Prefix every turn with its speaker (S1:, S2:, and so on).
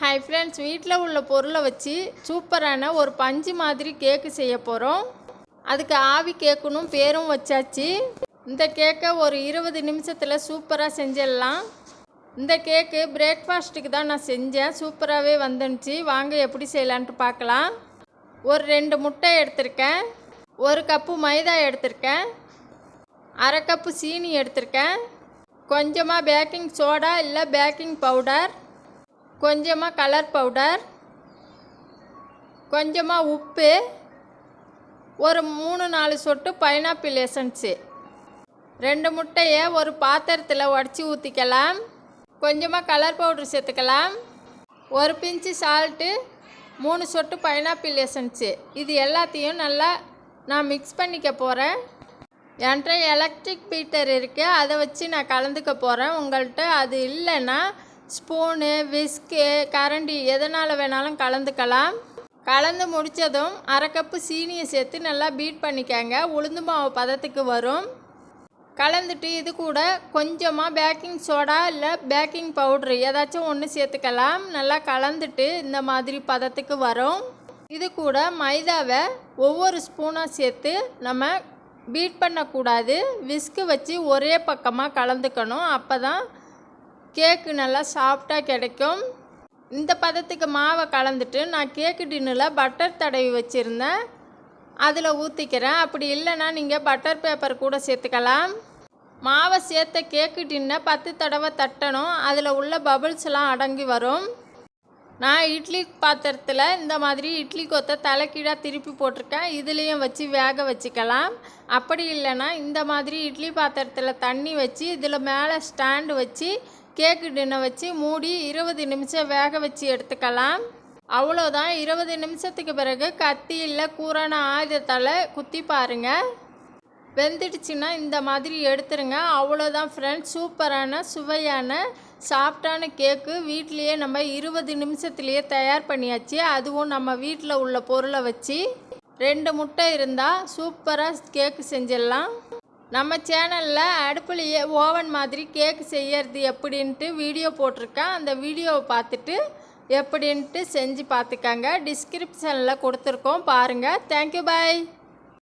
S1: Hi friends வீட்டில் உள்ள பொருளை வச்சு சூப்பரான ஒரு பஞ்சு மாதிரி கேக்கு செய்ய போகிறோம் அதுக்கு ஆவி கேக்குன்னு பேரும் வச்சாச்சு. இந்த கேக்கை ஒரு இருபது நிமிஷத்தில் சூப்பராக செஞ்சிடலாம். இந்த கேக்கு பிரேக்ஃபாஸ்ட்டுக்கு தான் நான் செஞ்சேன். சூப்பராகவே வந்துடுச்சு. வாங்க எப்படி செய்யலான்ட்டு பார்க்கலாம். ஒரு ரெண்டு முட்டை எடுத்திருக்கேன். ஒரு கப்பு மைதா எடுத்திருக்கேன். அரை கப்பு சீனி எடுத்திருக்கேன். கொஞ்சமாக பேக்கிங் சோடா இல்லை பேக்கிங் பவுடர் கொஞ்சமாக கலர் பவுடர் கொஞ்சமாக உப்பு ஒரு மூணு நாலு சொட்டு பைனாப்பிள் எசன்ஸு ரெண்டு முட்டையை ஒரு பாத்திரத்தில் உடச்சி ஊற்றிக்கலாம் கொஞ்சமாக கலர் பவுடர் சேர்த்துக்கலாம். ஒரு பிஞ்சு சால்ட்டு மூணு சொட்டு பைனாப்பிள் எசன்ஸு இது எல்லாத்தையும் நல்லா நான் மிக்ஸ் பண்ணிக்க போகிறேன் என்கிட்ட எலக்ட்ரிக் பீட்டர் இருக்குது அதை வச்சு நான் கலந்துக்க போகிறேன் உங்கள்கிட்ட அது இல்லைன்னா ஸ்பூனு விஸ்கு கரண்டி எதனால் வேணாலும் கலந்துக்கலாம். கலந்து முடித்ததும் அரை கப்பு சீனியை சேர்த்து நல்லா பீட் பண்ணிக்கங்க. உளுந்து மாவு பதத்துக்கு வரும். கலந்துட்டு இது கூட கொஞ்சமாக பேக்கிங் சோடா இல்லை பேக்கிங் பவுட்ரு ஏதாச்சும் ஒன்று சேர்த்துக்கலாம். நல்லா கலந்துட்டு இந்த மாதிரி பதத்துக்கு வரும். இது கூட மைதாவை ஒவ்வொரு ஸ்பூனாக சேர்த்து நம்ம பீட் பண்ணக்கூடாது. விஸ்கு வச்சு ஒரே பக்கமாக கலந்துக்கணும். அப்போ தான் கேக்கு நல்லா சாஃப்டாக கிடைக்கும். இந்த பதத்துக்கு மாவை கலந்துட்டு நான் கேக்கு டின்னில் பட்டர் தடவி வச்சுருந்தேன். அதில் ஊற்றிக்கிறேன் அப்படி இல்லைன்னா நீங்கள் பட்டர் பேப்பர் கூட சேர்த்துக்கலாம். மாவை சேர்த்த கேக்கு டின்னை பத்து தடவை தட்டணும். அதில் உள்ள பபுள்ஸ்லாம் அடங்கி வரும். நான் இட்லி பாத்திரத்தில் இந்த மாதிரி இட்லி கொத்தை தலைக்கீழாக திருப்பி போட்டிருக்கேன். இதுலேயும் வச்சு வேக வச்சுக்கலாம். அப்படி இல்லைன்னா இந்த மாதிரி இட்லி பாத்திரத்தில் தண்ணி வச்சு இதில் மேலே ஸ்டாண்டு வச்சு கேக்கு டின்னை வச்சு மூடி இருபது நிமிஷம் வேக வச்சு எடுத்துக்கலாம். அவ்வளோதான் இருபது நிமிஷத்துக்கு பிறகு கத்தி இல்லை கூரான ஆயுதத்தால் குத்தி பாருங்கள் வெந்துடுச்சுன்னா இந்த மாதிரி எடுத்துருங்க. அவ்வளோதான் ஃப்ரெண்ட்ஸ் சூப்பரான சுவையான சாஃப்டான கேக்கு வீட்லேயே நம்ம இருபது நிமிஷத்துலேயே தயார் பண்ணியாச்சு. அதுவும் நம்ம வீட்டில் உள்ள பொருளை வச்சு. ரெண்டு முட்டை இருந்தால் சூப்பராக கேக்கு செஞ்சிடலாம். நம்ம சேனலில் அடுப்புலையே ஓவன் மாதிரி கேக்கு செய்யறது எப்படின்ட்டு வீடியோ போட்டிருக்கேன். அந்த வீடியோவை பார்த்துட்டு எப்படின்ட்டு செஞ்சு பார்த்துக்கங்க. டிஸ்கிரிப்ஷனில் கொடுத்துருக்கோம். பாருங்கள் தேங்க்யூ பாய்